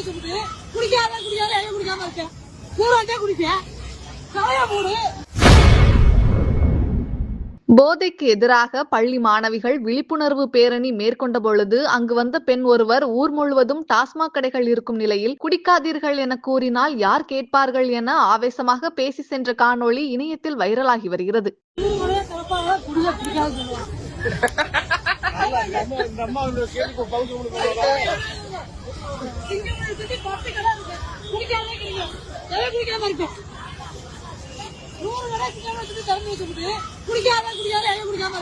வச்சுக்கிட்டு குடிக்காத குடிக்காத ஏன் குடிக்காம இருக்கேன் கூடாண்டே குடிப்பேன் காய மூடு போதைக்கு எதிராக பள்ளி மாணவிகள் விழிப்புணர்வு பேரணி மேற்கொண்ட பொழுது அங்கு வந்த பெண் ஒருவர் ஊர் முழுவதும் டாஸ்மாக் கடைகள் இருக்கும் நிலையில் குடிக்காதீர்கள் என கூறினால் யார் கேட்பார்கள் என ஆவேசமாக பேசி சென்ற காணொளி இணையத்தில் வைரலாகி வருகிறது நூறு சிங்கப்பூர் சுத்தி திறந்து வச்சுக்கிட்டு குடிக்காத குடிக்காத ஏன் குடிக்காம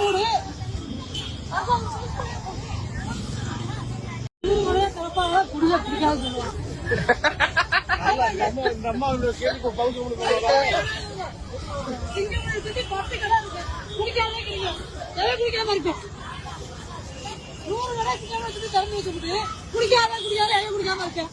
மூடு. நூறு சிறப்பாக குடிக்காத சொல்லுவாங்க. வந்து கொடுக்க இருக்கு. கிடைக்கும் எவன் குடிக்காம இருப்பேன் நூறு சிங்கப்பூர் சுத்தி திறந்து வச்சுக்கிட்டு குடிக்காத குடிக்காத ஏன் குடிக்காம இருக்கேன்